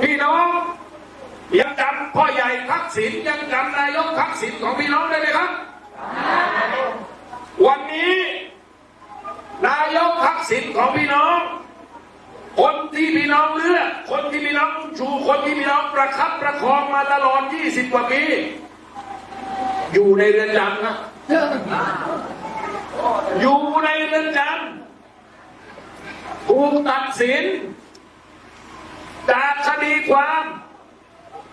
พี่น้องยังจำพ่อใหญ่ทักษิณยังจำนายกทักษิณของพี่น้องได้ไหมครับ วันนี้ นายกทักษิณของพี่น้อง คนที่พี่น้องเลือก คนที่พี่น้องชูคนที่พี่น้องประคับประคองมาตลอด 20 กว่าปี อยู่ในเรือนจำนะอยู่ในเรือนจำถูกตัดสิน จากคดีความ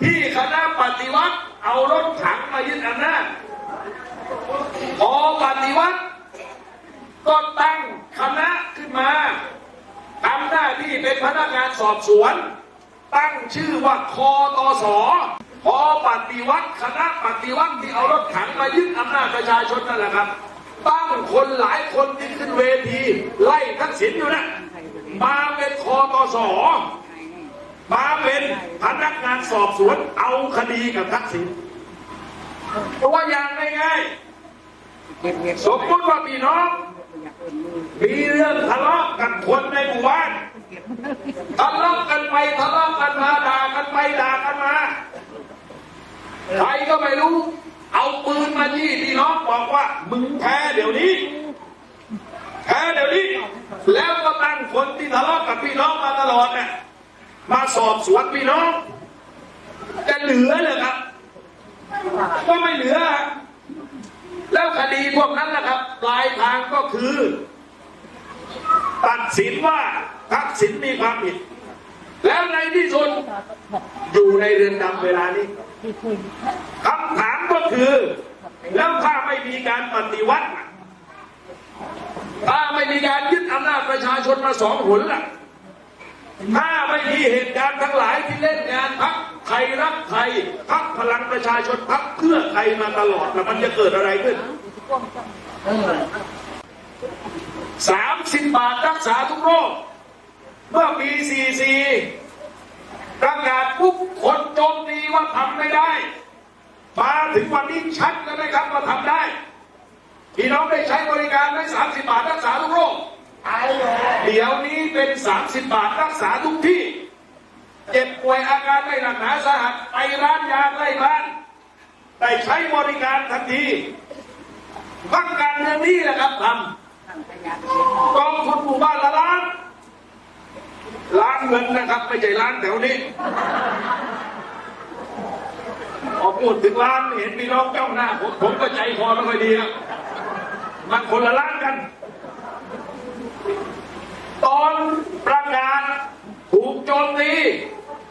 ที่คณะปฏิวัติ เอารถถังมายึดอำนาจพอปฏิวัติก็ตั้งคณะขึ้นมาทำหน้าที่เป็นพนักงานสอบสวน ตั้งชื่อว่าคอตสพอปฏิวัติคณะปฏิวัติที่เอารถถังมายึดอำนาจประชาชนนั่นแหละครับ ตั้งคนหลายคนที่ขึ้นเวที ไล่ทักษิณอยู่นะมาเป็นคอตส มาเป็นพนักงานสอบสวนเอาคดีกับทักษิณตัวอย่างง่ายๆสมมติว่าพี่น้อง มีเรื่องทะเลาะกันคนในหมู่บ้านทะเลาะกันไปทะเลาะกันมาด่ากันไปด่ากันมาใครก็ไม่รู้ เอาปืนมายี่พี่น้องบอกว่า มึงแพ้เดี๋ยวนี้แพ้เดี๋ยวนี้ แล้วก็ตั้งคนที่ทะเลาะกับพี่น้องมาตลอดเนี่ย มาสอบสวนพี่น้อง จะเหลือเลยครับ ก็ไม่เหลือ แล้วคดีพวกนั้นนะครับ ปลายทางก็คือ ตัดสินว่าทักษิณมีความผิด แล้วในที่สุดอยู่ในเรือนจำเวลานี้คำถามก็คือ แล้วถ้าไม่มีการปฏิวัติถ้าไม่มีการยึดอำนาจประชาชนมาสองหนล่ะ ถ้าไม่มีเหตุการณ์ทั้งหลายที่เล่นงานพักไทยรักไทยพักพลังประชาชนพักเพื่อไทยมาตลอดแล้วมันจะเกิดอะไรขึ้นสามสิบบาทรักษาทุกโรค เมื่อปีสี่สี่ประกาศปุ๊บคนโจมตีว่าทำไม่ได้มาถึงวันนี้ชัดแล้วนะครับว่าทำได้พี่น้องได้ใช้บริการได้สามสิบบาทรักษาทุกโรค เดี๋ยวนี้เป็น 30 บาทรักษาทุกที่ เจ็บป่วยอาการไม่หนักหนาสาหัสไปร้านยาใกล้บ้านได้ใช้บริการทันทีพักการเมืองนี้แหละครับทำกองทุนหมู่บ้านละล้านล้านเงินนะครับไม่ใช่ล้านแถวนี้พอพูดถึงล้านเห็นพี่น้องเจ้าหน้าผมผมก็ใจคอไม่ค่อยดีนะมันคนละล้านกัน ตอนประกาศถูกโจมตี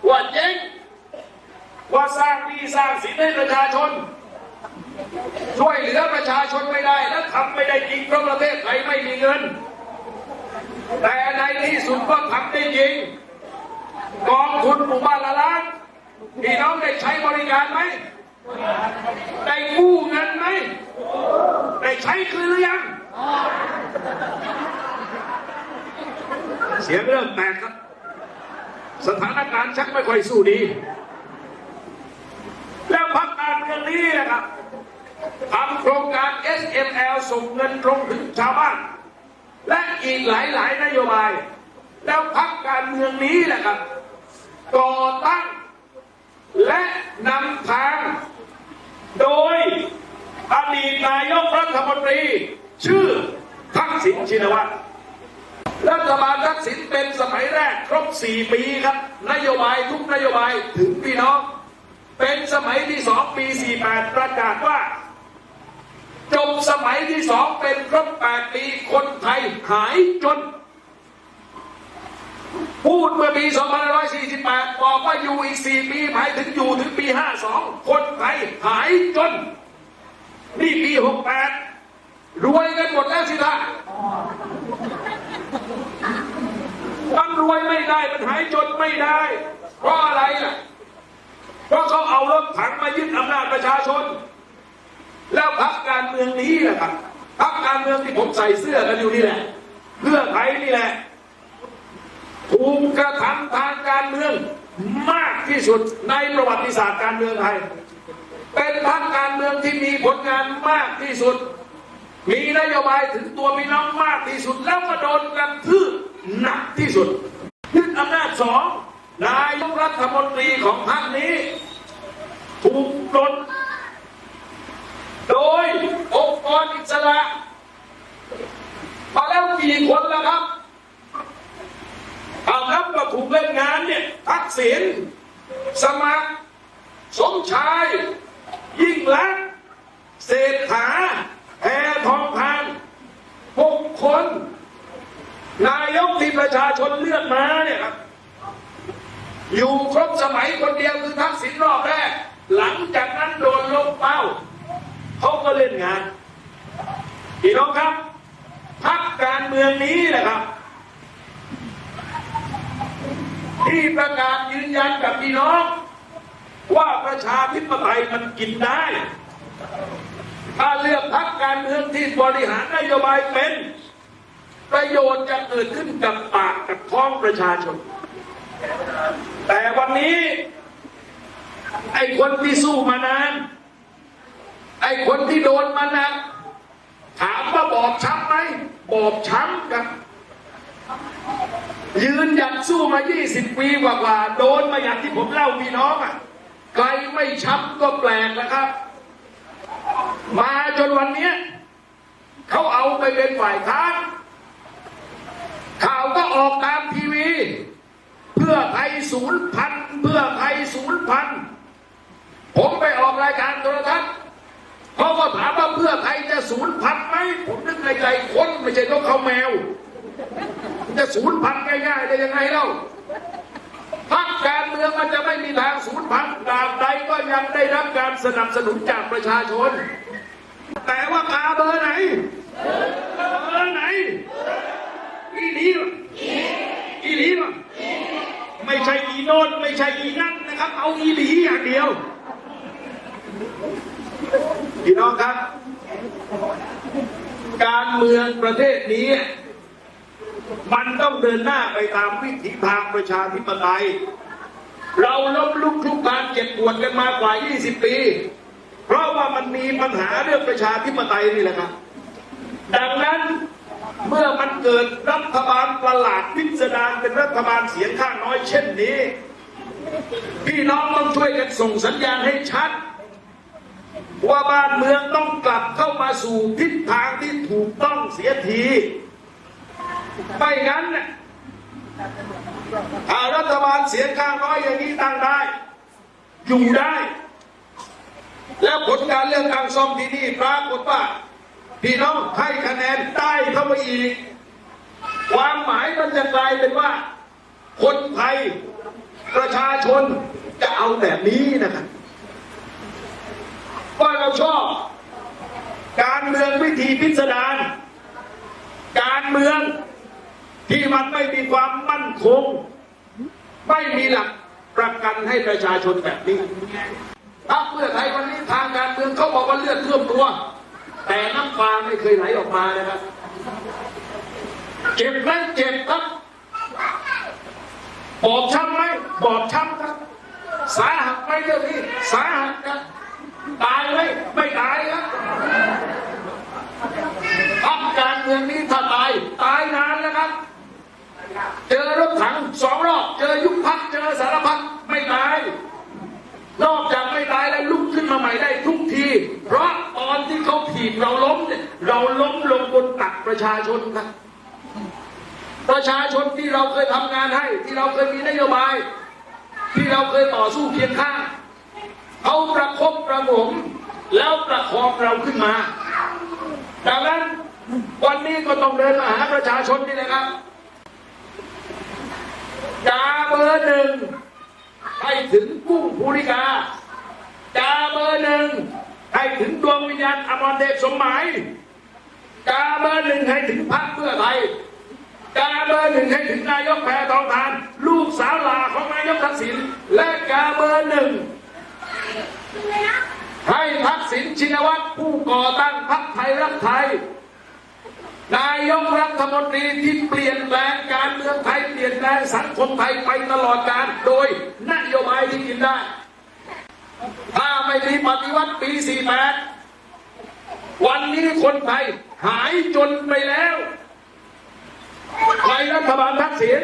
ว่าเจ๊งว่าสร้างหนี้สร้างสินให้ประชาชน ช่วยเหลือประชาชนไม่ได้และทำไม่ได้จริงเพราะประเทศไทยไม่มีเงิน แต่ในที่สุดก็ทำได้จริงกองทุนหมู่บ้านละล้านพี่น้องได้ใช้บริการไหมได้กู้เงินไหมได้ใช้คืนหรือยัง เสียงเริ่มแตกครับ สถานการณ์ชักไม่ค่อยสู้ดี แล้วพักการเมืองนี้นะครับทำโครงการ SML ส่งเงินตรงถึงชาวบ้าน และอีกหลายๆ นโยบาย แล้วพักการเมืองนี้แหละครับก่อตั้ง และนำทาง โดยอดีตนายกรัฐมนตรี ชื่อทักษิณชินวัตร รัฐบาลทักษิณเป็นสมัยแรกครบ 4 ปีครับ นโยบายทุกนโยบายถึงพี่น้อง เป็นสมัยที่สองปี 48 ประกาศว่าจบสมัยที่สองเป็นครบ 8 ปีคนไทยหายจน พูดเมื่อปี 2548 บอกว่าอยู่อีก 4 ปีหมายถึงอยู่ถึงปี 52 คนไทยหายจน นี่ปี 68 รวยกันหมดแล้วสิท่านรวย ได้มันหายจนไม่ได้ เพราะอะไรล่ะเพราะเขาเอารถถังมายึดอำนาจประชาชน แล้วพักการเมืองนี้แหละครับพักการเมืองที่ผมใส่เสื้อกันอยู่นี่แหละ เพื่อไทยนี่แหละถูกกระทำทางการเมืองมากที่สุดในประวัติศาสตร์การเมืองไทย เป็นพรรคการเมืองที่มีผลงานมากที่สุด มีนโยบายถึงตัวพี่น้องมากที่สุด แล้วก็โดนกระทืบหนักที่สุด อำนาจสองนายกรัฐมนตรีของพรรคนี้ ถูกปลดโดยองค์กรอิสระมาแล้วกี่คนแล้วครับเอานับว่าถูกเล่นงานเนี่ยทักษิณสมัคร สมชาย ยิ่งลักษณ์เศรษฐาแพทองทานหกคน นายกที่ ประชาชนเลือกมาเนี่ยครับ อยู่ครบสมัยคนเดียวคือทักษิณรอบแรก หลังจากนั้นโดนลงเป้าเขาก็เล่นงานพี่น้องครับพักการเมืองนี้แหละครับ ที่ประกาศยืนยันกับพี่น้อง ว่าประชาธิปไตยมันกินได้ ถ้าเลือกพักการเมืองที่บริหารนโยบายเป็น ประโยชน์จะเกิดขึ้นกับปากกับท้องประชาชน แต่วันนี้ ไอ้คนที่สู้มานาน ไอ้คนที่โดนมานักถามว่าบอบช้ำไหมบอบช้ำกันยืนหยัดสู้มา 20 ปีกว่าๆ โดนมาอย่างที่ผมเล่าพี่น้องอะใครไม่ช้ำก็แปลกนะครับ มาจนวันนี้ เขาเอาไปเป็นฝ่ายค้าน ข่าวก็ออกตามทีวี เพื่อไทยศูนย์พันเพื่อไทยศูนย์พันผมไปออกรายการโทรทัศน์เขาก็ถามว่าเพื่อไทยจะศูนย์พันไหมผมนึกในใจคนไม่ใช่นกเขาแมว จะศูนย์พันง่ายๆได้ยังไงเล่าพักการเมืองมันจะไม่มีทางศูนย์พันตาบใดก็ยังได้รับการสนับสนุนจากประชาชน แต่ว่ากาเบอร์ไหนเบอร์ไหน อีหลีวะอีหลีวะไม่ใช่อีโนนไม่ ใช่อีนั่นนะครับ เอาอีหลีอย่างเดียวพี่น้องครับ การเมืองประเทศนี้ มันต้องเดินหน้าไปตามวิถีทางประชาธิปไตย เราล้มลุกคลุกคลานเจ็บปวดกันมากว่า 20 ปี เพราะว่ามันมีปัญหาเรื่องประชาธิปไตยนี่แหละครับ ดังนั้นเมื่อมันเกิดรัฐบาลประหลาดพิสดารเป็นรัฐบาลเสียงข้างน้อยเช่นนี้ พี่น้องต้องช่วยกันส่งสัญญาณให้ชัด ว่าบ้านเมืองต้องกลับเข้ามาสู่ทิศทางที่ถูกต้องเสียที ไม่งั้นถ้ารัฐบาลเสียงข้างน้อยอย่างนี้ตั้งได้ อยู่ได้ แล้วผลการเลือกตั้งซ่อมที่นี่ปรากฏว่า พี่น้องให้คะแนนได้เข้าไปอีก ความหมายมันจะกลายเป็นว่า คนไทย ประชาชนจะเอาแบบนี้นะครับว่าเราชอบ การเมืองวิธีพิสดารการเมืองที่มันไม่มีความมั่นคง ไม่มีหลักประกันให้ประชาชนแบบนี้พรรคเพื่อไทยวันนี้ทางการเมืองเขาบอกว่าเลือดท่วมตัว แต่น้ำตาไม่เคยไหลออกมานะครับ เจ็บไหมเจ็บครับ บอบช้ำไหมบอบช้ำครับสาหัสไหมเรื่องนี้สาหัสครับตายไหมไม่ตายครับพักการเมืองนี้ถ้าตายตายนานแล้วครับเจอรถถังสองรอบเจอยุบพักเจอสารพัดไม่ตายนอกจากไม่ตายแล้วลุกขึ้นมาใหม่ได้ทุกที เพราะตอนที่เขาถีบเราล้มเนี่ยเราล้มลงบนตักประชาชนครับ ประชาชนที่เราเคยทำงานให้ ที่เราเคยมีนโยบาย ที่เราเคยต่อสู้เคียงข้างเขาประคบประหงมแล้วประคองเราขึ้นมาดังนั้นวันนี้ก็ต้องเดินมาหาประชาชนนี่แหละครับจาเบอร์หนึ่งให้ถึงกุ้งภูริกาจาเบอร์หนึ่งให้ถึงดวงวิญญาณอมรเทพสมหมายจาเบอร์หนึ่งให้ถึงพรรคเพื่อไทย ร์หนึ่งให้ถึงนายกแพทองทาน ลูกสาวหลาของนายกทักษิณและกาเบอร์หนึ่งให้ทักษิณชินวัตรผู้ก่อตั้งพรรคไทยรักไทย นายกรัฐมนตรีที่เปลี่ยนแปลงการเมืองไทยเปลี่ยนแปลงสังคมไทยไปตลอดการโดยนโยบายที่กินได้ ถ้าไม่มีปฏิวัติปี 48 วันนี้คนไทยหายจนไปแล้ว ใครรัฐบาลทักษิณ